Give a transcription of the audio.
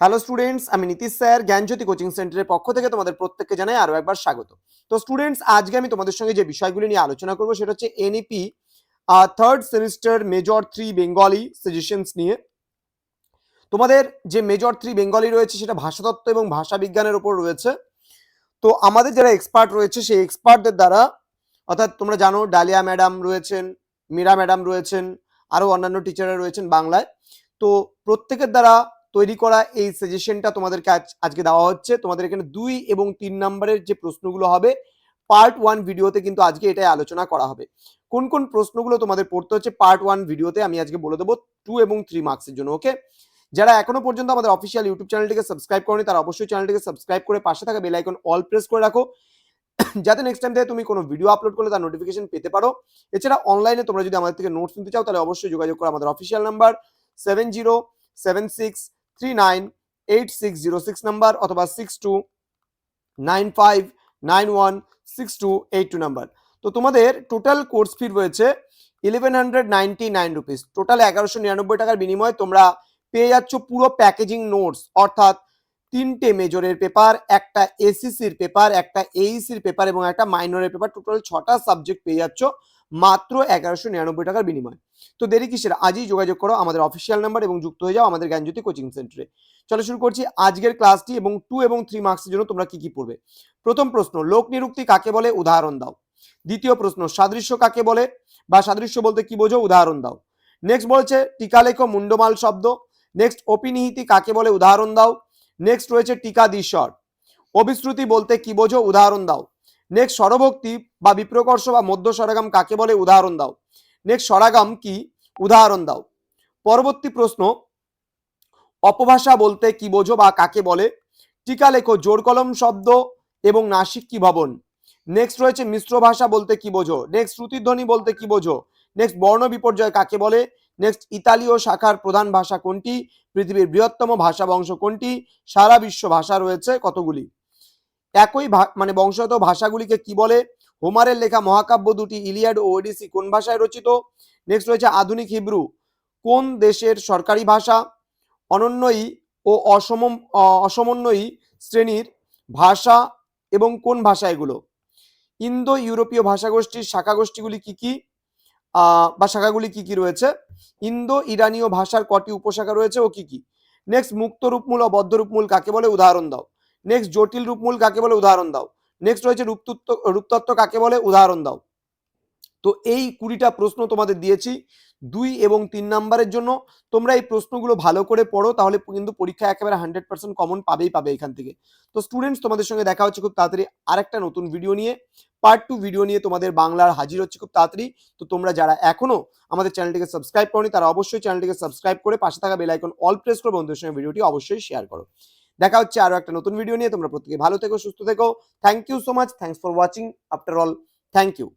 Hello students আমি Nitish sir, জ্ঞানজ্যোতি coaching সেন্টারের পক্ষ থেকে তোমাদের প্রত্যেককে জানাই আরও একবার স্বাগত। তো স্টুডেন্টস আজকে আমি তোমাদের সঙ্গে যে বিষয়গুলি নিয়ে আলোচনা করব সেটা হচ্ছে NEP third semester major three Bengali suggestions নিয়ে। তোমাদের যে মেজর থ্রি বেঙ্গলি রয়েছে সেটা ভাষাতত্ত্ব এবং ভাষা বিজ্ঞানের উপর রয়েছে। তো আমাদের যারা এক্সপার্ট রয়েছে সেই এক্সপার্টদের দ্বারা, অর্থাৎ তোমরা জানো ডালিয়া ম্যাডাম রয়েছেন, মীরা ম্যাডাম রয়েছেন, আরও অন্যান্য টিচাররা রয়েছেন বাংলায়। তো প্রত্যেকের দ্বারা তৈরি করা এই সাজেশনটা তোমাদেরকে আজ, আজকে দেওয়া হচ্ছে। তোমাদের এখানে দুই এবং তিন নম্বরের যে প্রশ্নগুলো হবে পার্ট ওয়ান ভিডিওতে কিন্তু আজকে এটাই আলোচনা করা হবে। কোন কোন প্রশ্নগুলো তোমাদের পড়তে হচ্ছে পার্ট ওয়ান ভিডিওতে আমি আজকে বলে দেবো টু এবং থ্রি মার্কসের জন্য ওকে যারা এখনও পর্যন্ত আমাদের অফিসিয়াল ইউটিউব চ্যানেলটিকে সাবস্ক্রাইব করনি, তারা অবশ্যই চ্যানেলটিকে সাবস্ক্রাইব করে পাশে থাকা বেল আইকন অল প্রেস করে রাখো। যাতে নেক্সট টাইম থেকে তুমি কোনো ভিডিও আপলোড করলে তার নোটিফিকেশন পেতে পারো। এছাড়া অনলাইনে তোমরা যদি আমাদের থেকে নোটস নিতে চাও, তাহলে অবশ্যই যোগাযোগ করো আমাদের official number seven zero seven six three nine eight six zero six number অথবা six two nine five nine one six two eight two number তো তোমাদের টোটাল কোর্স ফি রয়েছে eleven hundred ninety nine rupees total এগারোশো নিরানব্বই টাকার বিনিময়ে তোমরা পেয়ে যাচ্ছ পুরো প্যাকেজিং নোটস অর্থাৎ তিনটে মেজরের পেপার একটা এসিসির পেপার একটা এইসির পেপার এবং একটা মাইনরের পেপার টোটাল ছটা সাবজেক্ট পেয়ে যাচ্ছ। মাত্র এগারোশো নিরানব্বই টাকার বিনিময়। তো দেরি কিসের? আজই যোগাযোগ করো আমাদের অফিসিয়াল নাম্বার এবং যুক্ত হয়ে যাও আমাদের জ্ঞানজ্যোতি কোচিং সেন্টারে চলো শুরু করছি আজকের ক্লাসটি এবং টু এবং থ্রি মার্কসের জন্য তোমরা কি কি পড়বে? প্রথম প্রশ্ন, লোক নিরুক্তি কাকে বলে? উদাহরণ দাও। দ্বিতীয় প্রশ্ন, সাদৃশ্য কাকে বলে? বা সাদৃশ্য বলতে কি বোঝো? উদাহরণ দাও। নেক্সট বলছে টিকালেখ মুন্ডমাল শব্দ। নেক্সট অপিনিহিতি কাকে বলে? উদাহরণ দাও। নেক্সট রয়েছে টিকাদীশ্বর অবিশ্রুতি বলতে কি বোঝো? উদাহরণ দাও। নেক্সট স্বরভক্তি বা বিপ্রকর্ষ বা মধ্য স্বরাগাম কাকে বলে? উদাহরণ দাও। নেক্সট স্বরাগাম কি? উদাহরণ দাও। পরবর্তী প্রশ্ন, অপভাষা বলতে কি বোঝো বা কাকে বলে? টিকা লেখো, জোর কলম শব্দ এবং নাসিক কি ভবন। নেক্সট রয়েছে মিশ্র ভাষা বলতে কি বোঝো? নেক্সট শ্রুতিধ্বনি বলতে কি বোঝো? নেক্সট বর্ণ বিপর্যয় কাকে বলে? নেক্সট ইতালীয় শাখার প্রধান ভাষা কোনটি? পৃথিবীর বৃহত্তম ভাষা বংশ কোনটি? সারা বিশ্ব ভাষা রয়েছে কতগুলি? একই মানে বংশগত ভাষাগুলিকে কি বলে? হোমারের লেখা মহাকাব্য দুটি, ইলিয়াড ও ওডিসি কোন ভাষায় রচিত? নেক্সট রয়েছে আধুনিক হিব্রু। কোন দেশের সরকারি ভাষা? অনন্যই ও অসম অসমন্বয়ী শ্রেণির ভাষা এবং কোন ভাষা এগুলো? ইন্দো ইউরোপীয় ভাষাগোষ্ঠীর শাখাগোষ্ঠীগুলি কি কি? বা শাখাগুলি কি কি রয়েছে? ইন্দো ইরানীয় ভাষার কটি উপশাখা রয়েছে ও কি কি? নেক্সট মুক্ত রূপমূল ও বদ্ধ রূপমূল কাকে বলে? উদাহরণ দাও। নেক্সট জটিল রূপমূল কাকে বলে? উদাহরণ দাও। নেক্সট রয়েছে রূপতত্ত্ব রূপতত্ত্ব কাকে বলে? উদাহরণ দাও। তো এই কুড়িটা প্রশ্ন তোমাদের দিয়েছি। দুই এবং তিন নাম্বারের জন্য তোমরা এই প্রশ্নগুলো ভালো করে পড়ো, তাহলে কিন্তু পরীক্ষা একেবারে হান্ড্রেড পার্সেন্ট কমন পাবেই, পাবে এখান থেকে। তো স্টুডেন্টস তোমাদের সঙ্গে দেখা হচ্ছে খুব তাড়াতাড়ি আরেকটা নতুন ভিডিও নিয়ে। পার্ট টু ভিডিও নিয়ে তোমাদের বাংলার হাজির হচ্ছে খুব তাড়াতাড়ি। তো তোমরা যারা এখনও আমাদের চ্যানেলটিকে সাবস্ক্রাইব করনি, তারা অবশ্যই চ্যানেলটিকে সাবস্ক্রাইব করে পাশে থাকা বেল আইকন অল প্রেস করে বন্ধুদের সঙ্গে ভিডিওটি অবশ্যই শেয়ার করো। দেখা হচ্ছে আরও একটা নতুন ভিডিও নিয়ে। তোমরা প্রত্যেকে ভালো থেকো, সুস্থ থেকো। Thank you so much thanks for watching after all thank you